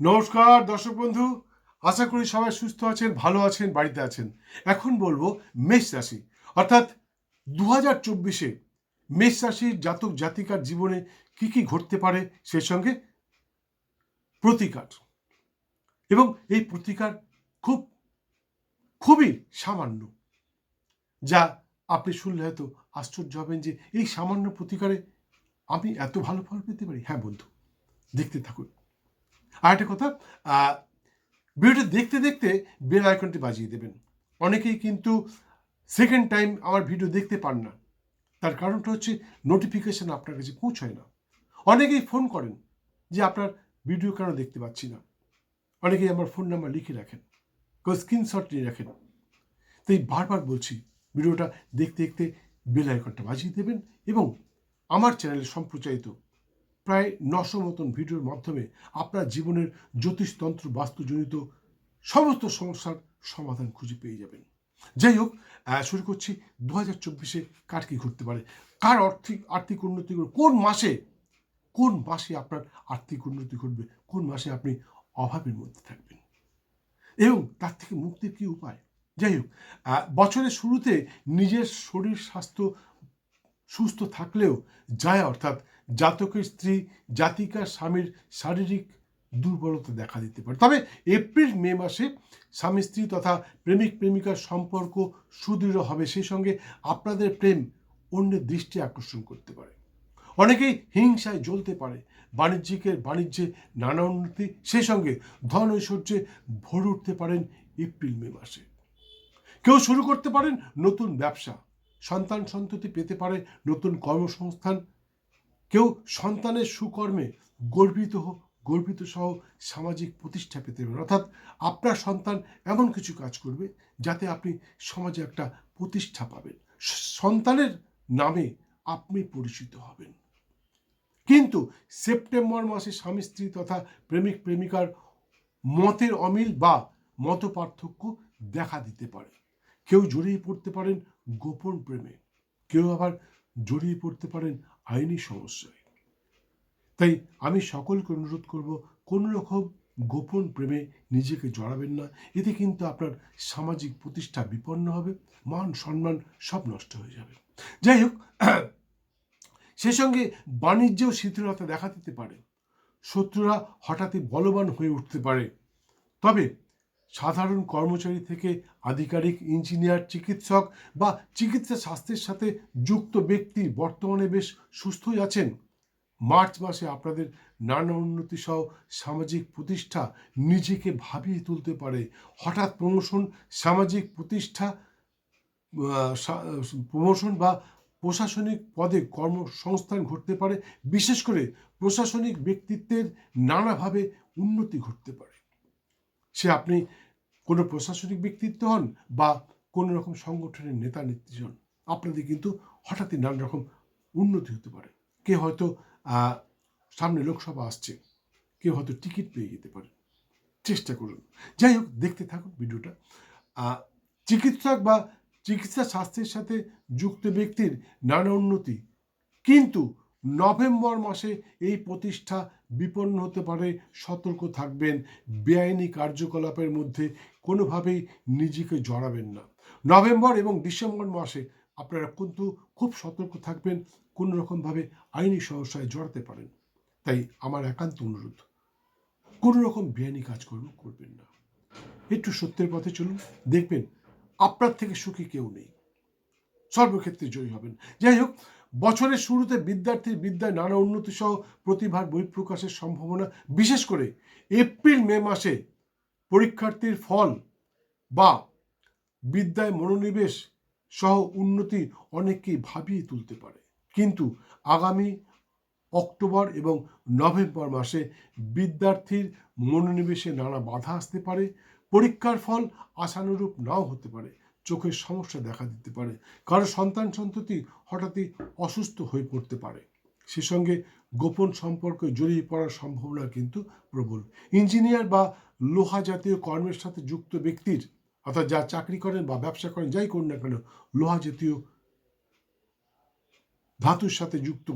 নমস্কার, দর্শক বন্ধু। আশা করি সবাই সুস্থ আছেন, ভালো আছেন, বাড়িতে আছেন। এখন বলব মেষ রাশি। অর্থাৎ দু হাজার চব্বিশে মেষ রাশির জাতক জাতিকার জীবনে কি কি ঘটতে পারে সেই সঙ্গে প্রতিকার। এবং এই প্রতিকার খুব, খুবই সামান্য। যা আপনি শুনলে হয়তো আশ্চর্য হবেন যে এই সামান্য প্রতিকারে আমি এত ভালো ফল পেতে পারি? হ্যাঁ বন্ধু, দেখতে থাকুন। আর একটা কথা ভিডিওটা দেখতে দেখতে বেল আইকনটি বাজিয়ে দেবেন। অনেকেই কিন্তু সেকেন্ড টাইম আমার ভিডিও দেখতে পান না। তার কারণটা হচ্ছে নোটিফিকেশন আপনার কাছে পৌঁছায় না। অনেকেই ফোন করেন যে, আপনার ভিডিও কেন দেখতে পাচ্ছি না? অনেকেই আমার ফোন নাম্বার লিখে রাখেন, কেউ স্ক্রিনশট নিয়ে রাখেন। তাই বারবার বলছি, ভিডিওটা দেখতে দেখতে বেল আইকনটা বাজিয়ে দেবেন এবং আমার চ্যানেলে সম্প্রচারিত প্রায় নশো মতন ভিডিওর মাধ্যমে আপনার জীবনের জ্যোতিষতন্ত্র বাস্তুজনিত সমস্ত সমস্যার সমাধান খুঁজে পেয়ে যাবেন। যাই হোক শুরু করছি দু হাজার চব্বিশে কার কী ঘটতে পারে? কার আর্থিক আর্থিক উন্নতি কোন মাসে কোন মাসে আপনার আর্থিক উন্নতি ঘটবে? কোন মাসে আপনি অভাবের মধ্যে থাকবেন? এবং তার থেকে মুক্তির কী উপায়? যাই হোক বছরের শুরুতে নিজের শরীর স্বাস্থ্য সুস্থ থাকলেও যায় অর্থাৎ জাতকের স্ত্রী জাতিকার স্বামীর শারীরিক দুর্বলতা দেখা দিতে পারে। তবে এপ্রিল, মে মাসে স্বামী, স্ত্রী তথা প্রেমিক, প্রেমিকার সম্পর্ক সুদৃঢ় হবে। সেই সঙ্গে আপনাদের প্রেম অন্যের দৃষ্টি আকর্ষণ করতে পারে। অনেকেই হিংসায় জ্বলতে পারে। বাণিজ্যিকের বাণিজ্যে নানা উন্নতি, সেই সঙ্গে ধন ঐশ্বর্যে ভরে উঠতে পারেন এপ্রিল, মে মাসে। কেউ শুরু করতে পারেন নতুন ব্যবসা। সন্তান সন্ততি পেতে পারে নতুন কর্মসংস্থান কেউ সন্তানের সুকর্মে গর্বিত গর্বিত সহ সামাজিক প্রতিষ্ঠা পেতে পারেন অর্থাৎ আপনার সন্তান এমন কিছু কাজ করবে যাতে আপনি সমাজে একটা প্রতিষ্ঠা পাবেন। সন্তানের নামে আপনি পরিচিত হবেন। কিন্তু সেপ্টেম্বর মাসে স্বামী, স্ত্রী তথা প্রেমিক, প্রেমিকার মতের অমিল বা মত পার্থক্য দেখা দিতে পারে। কেউ জড়িয়ে পড়তে পারেন গোপন প্রেমে, কেউ আবার জড়িয়ে পড়তে পারেন আইনি সমস্যায় তাই আমি সকলকে অনুরোধ করব, কোনো রকম গোপন প্রেমে নিজেকে জড়াবেন না। এতে কিন্তু আপনার সামাজিক প্রতিষ্ঠা বিপন্ন হবে, মান সম্মান সব নষ্ট হয়ে যাবে। যাই হোক, সে সঙ্গে বাণিজ্যেও শিথিলতা দেখা দিতে পারে। শত্রুরা হঠাৎই বলবান হয়ে উঠতে পারে। তবে সাধারণ কর্মচারী থেকে আধিকারিক, ইঞ্জিনিয়ার, চিকিৎসক বা চিকিৎসা স্বাস্থ্যের সাথে যুক্ত ব্যক্তি বর্তমানে বেশ সুস্থই আছেন। মার্চ মাসে আপনাদের নানা উন্নতি সহ সামাজিক প্রতিষ্ঠা নিজেকে ভাবিয়ে তুলতে পারে। হঠাৎ প্রমোশন, সামাজিক প্রতিষ্ঠা প্রমোশন বা প্রশাসনিক পদে কর্মসংস্থান ঘটতে পারে। বিশেষ করে প্রশাসনিক ব্যক্তিত্বের নানাভাবে উন্নতি ঘটতে পারে। সে আপনি কোনো প্রশাসনিক ব্যক্তিত্ব হন বা কোনো রকম সংগঠনের নেতা, নেত্রী হন, আপনাদের কিন্তু হঠাৎই নানা রকম উন্নতি হতে পারে। কে হয়তো সামনে লোকসভা আসছে, কেউ হয়তো টিকিট পেয়ে যেতে পারে। চেষ্টা করুন। যাই হোক, দেখতে থাকুন ভিডিওটা। চিকিৎসক বা চিকিৎসা স্বাস্থ্যের সাথে যুক্ত ব্যক্তির নানা উন্নতি, কিন্তু নভেম্বর মাসে এই প্রতিষ্ঠা বিপন্ন হতে পারে, সতর্ক থাকবেন, বেআইনি কার্যকলাপের মধ্যে কোনোভাবেই নিজেকে জড়াবেন না। নভেম্বর এবং ডিসেম্বর মাসে আপনারা কিন্তু খুব সতর্ক থাকবেন কোনো রকমভাবে আইনি সমস্যায় জড়াতে পারেন। তাই আমার একান্ত অনুরোধ কোনো রকম বেআইনি কাজকর্ম করবেন না। একটু সত্যের পথে চলুন, দেখবেন আপনার থেকে সুখী কেউ নেই। সর্বক্ষেত্রে জয়ী হবেন। যাই হোক বছরের শুরুতে বিদ্যার্থীর বিদ্যায় নানা উন্নতি সহ প্রতিভার বহিঃপ্রকাশের সম্ভাবনা, বিশেষ করে এপ্রিল, মে মাসে পরীক্ষার্থীর ফল বা বিদ্যায় মনোনিবেশ সহ উন্নতি অনেককেই ভাবিয়ে তুলতে পারে। কিন্তু আগামী অক্টোবর এবং নভেম্বর মাসে বিদ্যার্থীর মনোনিবেশে নানা বাধা আসতে পারে, পরীক্ষার ফল আশানুরূপ নাও হতে পারে। চোখের সমস্যা দেখা দিতে পারে। কারও সন্তান সন্ততি হঠাৎই অসুস্থ হয়ে পড়তে পারে। সে সঙ্গে গোপন সম্পর্কে জড়িয়ে পড়ার সম্ভাবনা কিন্তু প্রবল। ইঞ্জিনিয়ার বা লোহা জাতীয় কর্মের সাথে যুক্ত ব্যক্তির, অর্থাৎ যা চাকরি করেন বা ব্যবসা করেন, যাই করুন না কেন, লোহা জাতীয় ধাতুর সাথে যুক্ত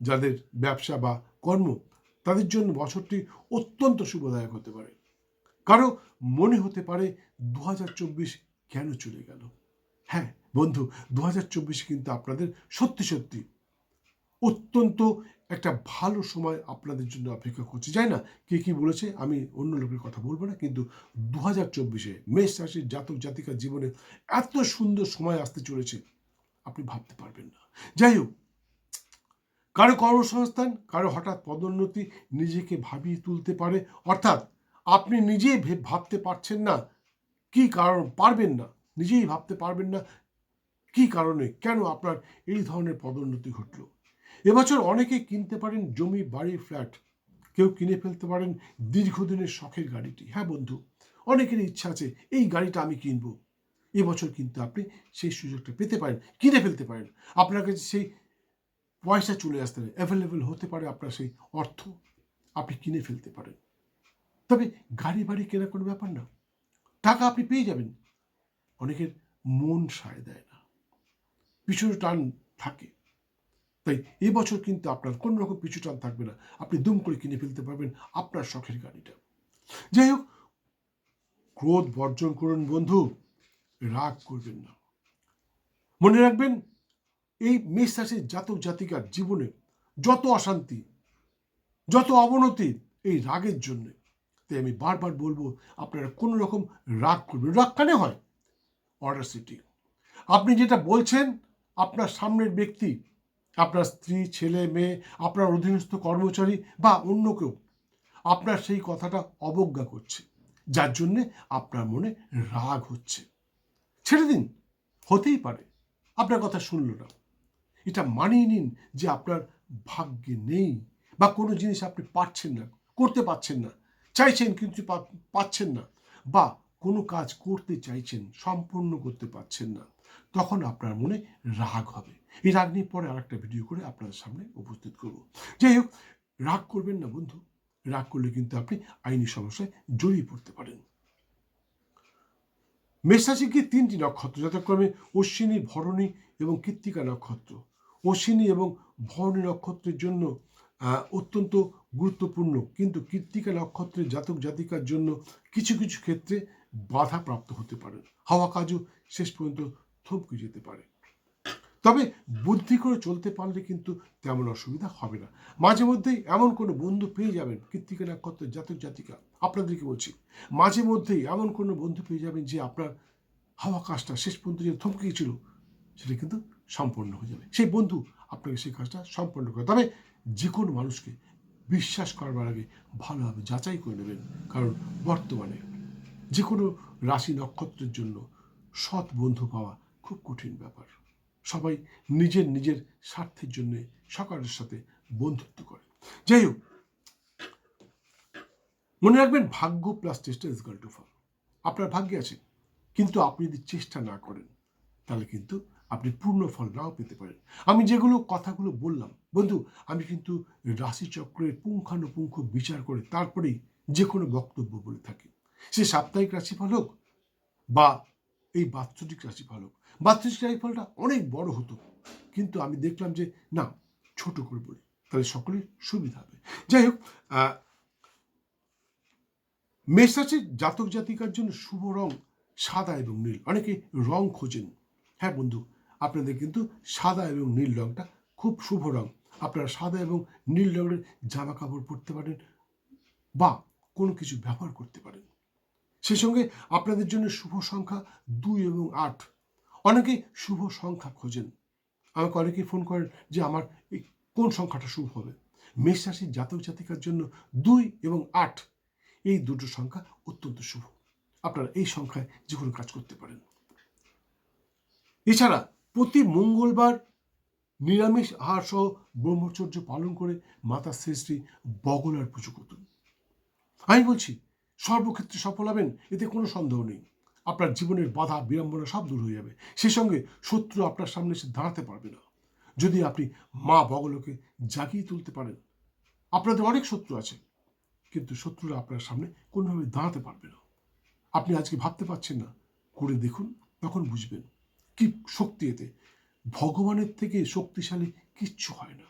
যাদের ব্যবসা বা কর্ম, তাদের জন্য বছরটি অত্যন্ত শুভদায়ক হতে পারে। কারও মনে হতে পারে দু হাজার চব্বিশ কেন চলে গেল? হ্যাঁ বন্ধু দু হাজার চব্বিশে কিন্তু আপনাদের সত্যি সত্যি অত্যন্ত একটা ভালো সময় আপনাদের জন্য অপেক্ষা করছে। যাই না কে কি বলেছে, আমি অন্য লোকের কথা বলব না, কিন্তু দু হাজার চব্বিশে মেষ রাশির জাতক জাতিকার জীবনে এত সুন্দর সময় আসতে চলেছে, আপনি ভাবতে পারবেন না। যাই হোক, কারও কর্মসংস্থান, কারও হঠাৎ পদোন্নতি নিজেকে ভাবিয়ে তুলতে পারে, অর্থাৎ আপনি নিজেই ভাবতে পারছেন না কি কারণ? পারবেন না। নিজেই ভাবতে পারবেন না কি কারণে? কেন আপনার এই ধরনের পদোন্নতি ঘটলো? এবছর অনেকে কিনতে পারেন জমি, বাড়ি, ফ্ল্যাট। কেউ কিনে ফেলতে পারেন দীর্ঘদিনের শখের গাড়িটি। হ্যাঁ বন্ধু অনেকের ইচ্ছা আছে, এই গাড়িটা আমি কিনবো। এবছর কিন্তু আপনি সেই সুযোগটা পেতে পারেন, কিনে ফেলতে পারেন। আপনার কাছে সেই পয়সা চলে আসতে পারে অ্যাভেলেবেল হতে পারে আপনার সেই অর্থ। আপনি কিনে ফেলতে পারেন। তবে গাড়ি বাড়ি কেনা কোনো ব্যাপার না। টাকা আপনি পেয়ে যাবেন। অনেকের মন সায় দেয় না। পিছু টান থাকে। তাই এবছর কিন্তু আপনার কোনো রকম পিছু টান থাকবে না। আপনি দুম করে কিনে ফেলতে পারবেন আপনার শখের গাড়িটা। যাই হোক, ক্রোধ বর্জন করুন বন্ধু, রাগ করবেন না। মনে রাখবেন, এই মেষ রাশির জাতক জাতিকার জীবনে যত অশান্তি, যত অবনতি এই রাগের জন্য তাই আমি বারবার বলব, আপনারা কোনো রকম রাগ করবেন রাগ কানে হয় অর্ডার সিটি আপনি যেটা বলছেন, আপনার সামনের ব্যক্তি, আপনার স্ত্রী, ছেলে, মেয়ে, আপনার অধীনস্থ কর্মচারী বা অন্য কেউ, আপনার সেই কথাটা অবজ্ঞা করছে, যার জন্যে আপনার মনে রাগ হচ্ছে। ছেড়ে দিন, হতেই পারে, আপনার কথা শুনল না। এটা মানিয়ে নিন যে আপনার ভাগ্যে নেই বা কোনো জিনিস আপনি পারছেন না, করতে পারছেন না। চাইছেন কিন্তু পাচ্ছেন না বা কোনো কাজ করতে চাইছেন, সম্পূর্ণ করতে পারছেন না, তখন আপনার মনে রাগ হবে। এই রাগ নিয়ে পরে আরেকটা ভিডিও করে আপনাদের সামনে উপস্থিত করব। যাই হোক, রাগ করবেন না বন্ধু। রাগ করলে কিন্তু আপনি আইনি সমস্যায় জড়িয়ে পড়তে পারেন। মেষরাশিকে তিনটি নক্ষত্র, যথাক্রমে অশ্বিনী, ভরণী এবং কৃত্তিকা নক্ষত্র। অশ্বিনী এবং ভরণী নক্ষত্রের জন্য অত্যন্ত গুরুত্বপূর্ণ। কিন্তু কৃত্তিকা নক্ষত্রের জাতক জাতিকার জন্য কিছু কিছু ক্ষেত্রে বাধা প্রাপ্ত হতে পারে। হাওয়া কাজও শেষ পর্যন্ত থমকে যেতে পারে। তবে বুদ্ধি করে চলতে পারলে কিন্তু তেমন অসুবিধা হবে না। মাঝে মধ্যেই এমন কোনো বন্ধু পেয়ে যাবেন কৃত্তিকা নক্ষত্রের জাতক জাতিকা। আপনাদেরকে বলছি, মাঝে মধ্যেই এমন কোনো বন্ধু পেয়ে যাবেন যে আপনার হাওয়া কাজটা শেষ পর্যন্ত যে থমকে গেছিল সেটা কিন্তু সম্পন্ন হয়ে যাবে। সেই বন্ধু আপনাকে সেই কাজটা সম্পন্ন করে। তবে যে কোনো মানুষকে বিশ্বাস করবার আগে ভালোভাবে যাচাই করে নেবেন। কারণ বর্তমানে যে কোনো রাশি নক্ষত্রের জন্য সৎ বন্ধু পাওয়া খুব কঠিন ব্যাপার। সবাই নিজের নিজের স্বার্থের জন্য সকলের সাথে বন্ধুত্ব করে। যাই হোক, মনে রাখবেন ভাগ্য প্লাস চেষ্টা ইজ টু ফল আপনার ভাগ্যে আছে, কিন্তু আপনি যদি চেষ্টা না করেন, তাহলে কিন্তু আপনি পূর্ণ ফল নাও পেতে পারেন। আমি যেগুলো কথাগুলো বললাম, বন্ধু, আমি কিন্তু রাশিচক্রের পুঙ্খানুপুঙ্খ বিচার করে তারপরেই যে কোনো বক্তব্য বলে থাকি। সে সাপ্তাহিক রাশিফল হোক বা এই বাৎসরিক রাশিফল হোক। বাৎসরিক রাশিফলটা অনেক বড় হতো, কিন্তু আমি দেখলাম যে না, ছোট করে বলি, তাহলে সকলের সুবিধা হবে। যাই হোক মেষ রাশির জাতক জাতিকার জন্য শুভ রং সাদা এবং নীল, অনেকে রং খোঁজেন। হ্যাঁ বন্ধু আপনাদের কিন্তু সাদা এবং নীল রংটা খুব শুভ রং। আপনারা সাদা এবং নীল রঙের জামা কাপড় পরতে পারেন বা কোনো কিছু ব্যবহার করতে পারেন। সেই সঙ্গে আপনাদের জন্য শুভ সংখ্যা দুই এবং আট। অনেকে শুভ সংখ্যা খোঁজেন। আমাকে অনেকেই ফোন করেন যে আমার কোন সংখ্যাটা শুভ হবে? মেষ রাশির জাতক জাতিকার জন্য দুই এবং আট। এই দুটো সংখ্যা অত্যন্ত শুভ। আপনারা এই সংখ্যায় যে কোনো কাজ করতে পারেন। এছাড়া প্রতি মঙ্গলবার নিরামিষ আহার সহ ব্রহ্মচর্য পালন করে মাতা শ্রী শ্রী বগলার পুজো করতুন। আমি বলছি, সর্বক্ষেত্রে সফল হবেন, এতে কোনো সন্দেহ নেই। আপনার জীবনের বাধা, বিড়ম্বনা সব দূর হয়ে যাবে। সেই সঙ্গে শত্রু আপনার সামনে এসে দাঁড়াতে পারবে না। যদি আপনি মা বগলকে জাগিয়ে তুলতে পারেন, আপনাদের অনেক শত্রু আছে, কিন্তু শত্রুরা আপনার সামনে কোনোভাবে দাঁড়াতে পারবে না। আপনি আজকে ভাবতে পারছেন না, করে দেখুন, তখন বুঝবেন। কি শক্তি এতে? ভগবানের থেকে শক্তিশালী কিচ্ছু হয় না।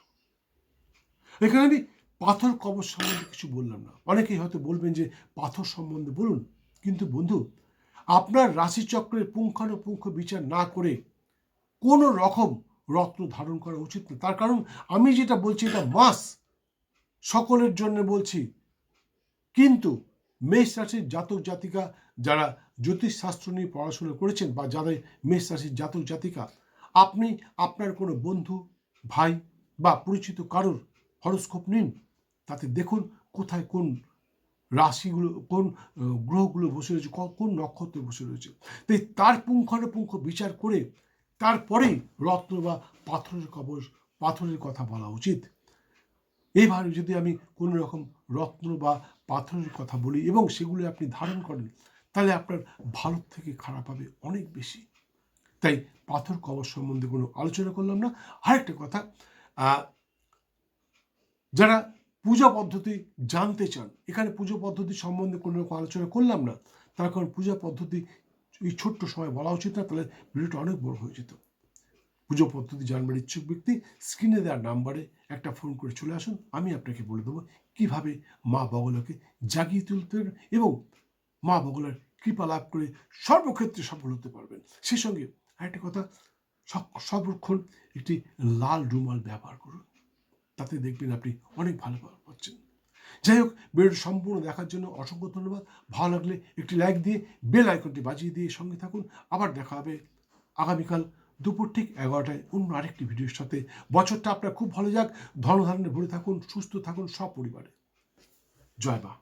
এখানে আমি পাথর কবর সম্বন্ধে কিছু বললাম না। অনেকেই হয়তো বলবেন যে পাথর সম্বন্ধে বলুন। কিন্তু বন্ধু, আপনার রাশিচক্রের পুঙ্খানুপুঙ্খ বিচার না করে কোনো রকম রত্ন ধারণ করা উচিত না। তার কারণ আমি যেটা বলছি এটা মাস। সকলের জন্য বলছি। কিন্তু মেষ রাশির জাতক জাতিকা যারা জ্যোতিষশাস্ত্র নিয়ে পড়াশোনা করেছেন বা যাদের মেষ রাশির জাতক জাতিকা, আপনি আপনার কোনো বন্ধু, ভাই বা পরিচিত কারোর হরস্কোপ নিন। তাতে দেখুন কোথায় কোন রাশিগুলো, কোন গ্রহগুলো বসে রয়েছে কোন নক্ষত্র বসে রয়েছে। তাই তার পুঙ্খানুপুঙ্খ বিচার করে তারপরেই রত্ন বা পাথরের কবর পাথরের কথা বলা উচিত। এইভাবে যদি আমি কোনো রকম রত্ন বা পাথরের কথা বলি এবং সেগুলো আপনি ধারণ করেন তাহলে আপনার ভারত থেকে খারাপ হবে অনেক বেশি। তাই পাথর, কবর সম্বন্ধে কোনো আলোচনা করলাম না। আরেকটা কথা যারা পূজা পদ্ধতি জানতে চান, এখানে পুজো পদ্ধতি সম্বন্ধে কোনো রকম আলোচনা করলাম না, তার কারণ পূজা পদ্ধতি এই ছোট্ট সময় বলা উচিত না, তাহলে ভিডিওটা অনেক বড় হয়ে যেত। পুজো পদ্ধতি জানবার ইচ্ছুক ব্যক্তি স্ক্রিনে দেওয়ার নাম্বারে একটা ফোন করে চলে আসুন, আমি আপনাকে বলে দেবো কীভাবে মা বগলাকে জাগিয়ে তুলতে এবং মা বগলার কৃপা লাভ করে সর্বক্ষেত্রে সফল হতে পারবেন। সেই সঙ্গে আরেকটা কথা সর্বক্ষণ একটি লাল রুমাল ব্যবহার করুন। তাতে দেখবেন আপনি অনেক ভালো পাচ্ছেন। যাই হোক, ভিডিওটি সম্পূর্ণ দেখার জন্য অসংখ্য ধন্যবাদ। ভালো লাগলে একটি লাইক দিয়ে বেল আইকনটি বাজিয়ে দিয়ে সঙ্গে থাকুন। আবার দেখা হবে আগামীকাল দুপুর ঠিক এগারোটায় অন্য আরেকটি ভিডিওর সাথে। বছরটা আপনার খুব ভালো যাক। ধনধারণে ভরে থাকুন, সুস্থ থাকুন সব পরিবারে জয় মা।